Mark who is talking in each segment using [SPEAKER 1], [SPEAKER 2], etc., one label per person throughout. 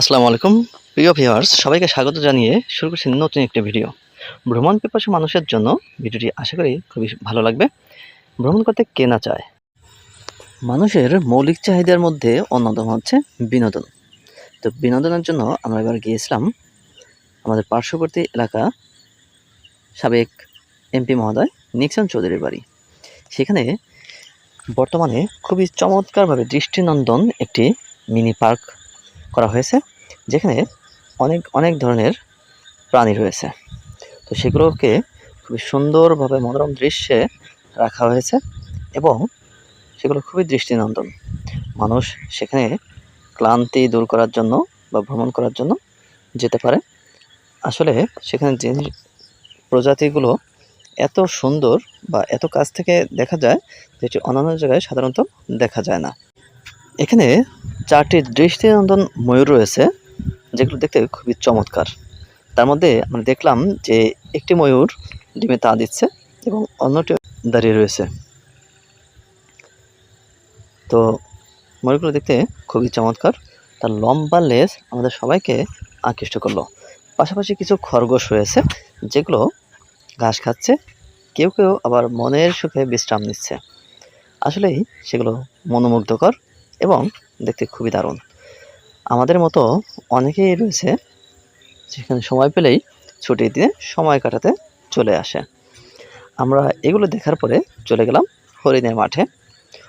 [SPEAKER 1] আসসালামু আলাইকুম। প্রিয় ভিউয়ার্স, সবাইকে স্বাগত জানিয়ে শুরু করছি নতুন একটি ভিডিও। ভ্রমণ পিপাসু মানুষের জন্য ভিডিওটি আশা করি খুবই ভালো লাগবে। ভ্রমণ করতে কে না চায়? মানুষের মৌলিক চাহিদার মধ্যে অন্যতম হচ্ছে বিনোদন। তো বিনোদনের জন্য আমরা এবার গিয়েছিলাম আমাদের পার্শ্ববর্তী এলাকা সাবেক এমপি মহোদয় নিক্সন চৌধুরীর বাড়ি। সেখানে বর্তমানে খুবই চমৎকারভাবে দৃষ্টিনন্দন একটি মিনি পার্ক করা হয়েছে, যেখানে অনেক অনেক ধরনের প্রাণী রয়েছে। তো সেগুলোকে খুবই সুন্দরভাবে মনোরম দৃশ্যে রাখা হয়েছে এবং সেগুলো খুবই দৃষ্টিনন্দন। মানুষ সেখানে ক্লান্তি দূর করার জন্য বা ভ্রমণ করার জন্য যেতে পারে। আসলে সেখানে যে প্রজাতিগুলো এত সুন্দর বা এত কাছ থেকে দেখা যায়, যেটি অন্যান্য জায়গায় সাধারণত দেখা যায় না। এখানে চারটি দৃষ্টিনন্দন ময়ূর রয়েছে, যেগুলো দেখতে খুবই চমৎকার। তার মধ্যে আমরা দেখলাম যে একটি ময়ূর ডিমে তা দিচ্ছে এবং অন্যটি দাঁড়িয়ে রয়েছে। তো ময়ূরগুলো দেখতে খুবই চমৎকার। তার লম্বা লেজ আমাদের সবাইকে আকৃষ্ট করল। পাশাপাশি কিছু খরগোশ রয়েছে, যেগুলো ঘাস খাচ্ছে। কেউ কেউ আবার মনের সুখে বিশ্রাম নিচ্ছে। আসলেই সেগুলো মনোমুগ্ধকর। এবং দেখতে খুবই দারুণ। আমাদের মতো অনেকেই রয়েছে যেখানে সময় পেলেই ছুটির দিনে সময় কাটাতে চলে আসে। আমরা এগুলো দেখার পরে চলে গেলাম হরিণের মাঠে।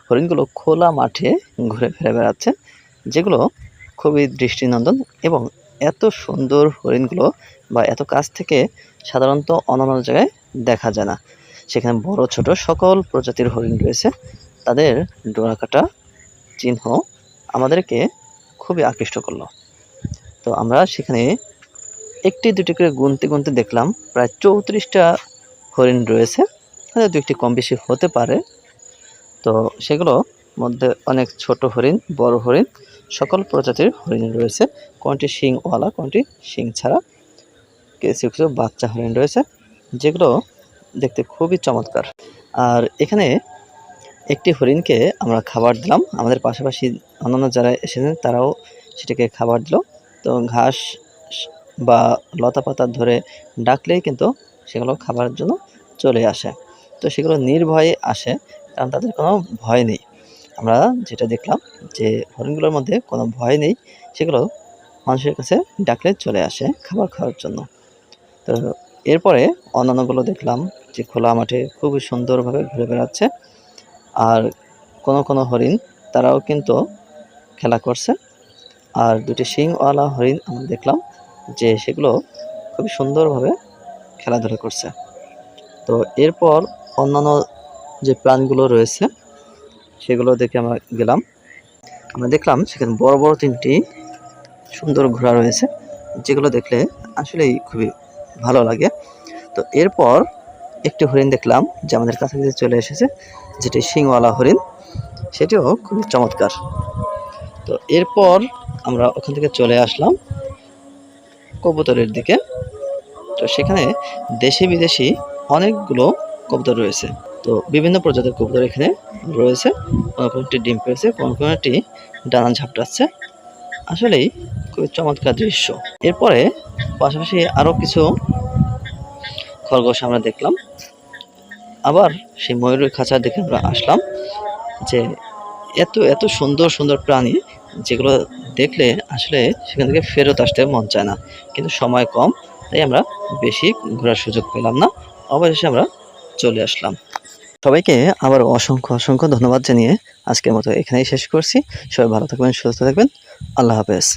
[SPEAKER 1] হরিণগুলো খোলা মাঠে ঘুরে ফিরে বেড়াচ্ছে, যেগুলো খুবই দৃষ্টিনন্দন এবং এত সুন্দর হরিণগুলো বা এত কাছ থেকে সাধারণত অন্যান্য জায়গায় দেখা যায় না। সেখানে বড় ছোট সকল প্রজাতির হরিণ রয়েছে, তাদের ডোরাকাটা চিহ্ন আমাদেরকে খুবই আকৃষ্ট করল। তো আমরা সেখানে একটি দুটি করে গুনতে গুনতে দেখলাম, প্রায় চৌত্রিশটা হরিণ রয়েছে, হয়তো দু একটি কম বেশি হতে পারে। তো সেগুলো মধ্যে অনেক ছোট হরিণ, বড় হরিণ, সকল প্রজাতির হরিণ রয়েছে। কোনটি শিংওয়ালা কোনটি শিং ছাড়া কিছু কিছু বাচ্চা হরিণ রয়েছে, যেগুলো দেখতে খুবই চমৎকার। আর এখানে একটি হরিণকে আমরা খাবার দিলাম। আমাদের পাশাপাশি অন্যান্য যারা এসেছেন, তারাও সেটাকে খাবার দিল। তো ঘাস বা লতা পাতা ধরে ডাকলেই কিন্তু সেগুলো খাবারের জন্য চলে আসে। তো সেগুলো নির্ভয়ে আসে, কারণ তাদের কোনো ভয় নেই। আমরা যেটা দেখলাম যে হরিণগুলোর মধ্যে কোনো ভয় নেই, সেগুলো মানুষের কাছে ডাকলে চলে আসে খাবার খাওয়ার জন্য। তো এরপরে অন্যান্যগুলো দেখলাম যে খোলা মাঠে খুবই সুন্দরভাবে ঘুরে বেড়াচ্ছে। আর কোনো কোনো হরিণ, তারাও কিন্তু খেলা করছে। আর দুটি শিংওয়ালা হরিণ আমরা দেখলাম যে সেগুলো খুবই সুন্দরভাবে খেলাধুলা করছে। তো এরপর অন্যান্য যে প্রাণগুলো রয়েছে, সেগুলো দেখে আমরা গেলাম। আমরা দেখলাম সেখানে বড় বড় তিনটি সুন্দর ঘোড়া রয়েছে, যেগুলো দেখলে আসলেই খুবই ভালো লাগে। তো এরপর একটি হরিণ দেখলাম যে আমাদের কাছাকাছি চলে এসেছে, যেটি শিংওয়ালা হরিণ, সেটিও খুবই চমৎকার। তো এরপর আমরা ওখান থেকে চলে আসলাম কবুতরের দিকে। তো সেখানে দেশি বিদেশি অনেকগুলো কবুতর রয়েছে। তো বিভিন্ন প্রজাতির কবুতর এখানে রয়েছে। কোনো কোনোটি ডিম পেয়েছে, কোনো কোনোটি ডানা ঝাপটাচ্ছে আসলেই খুবই চমৎকার দৃশ্য। এরপরে পাশাপাশি আরও কিছু খরগোশ আমরা দেখলাম। আবার সেই ময়ূরের খাঁচা দেখে আমরা আসলাম যে এত এত সুন্দর সুন্দর প্রাণী যেগুলো দেখলে আসলে সেখান থেকে ফেরত আসতে মন চায় না। কিন্তু সময় কম, তাই আমরা বেশি ঘোরার সুযোগ পেলাম না। অবশেষে আমরা চলে আসলাম। সবাইকে আবার অসংখ্য অসংখ্য ধন্যবাদ জানিয়ে আজকের মতো এখানেই শেষ করছি। সবাই ভালো থাকবেন, সুস্থ থাকবেন। আল্লাহ হাফেজ।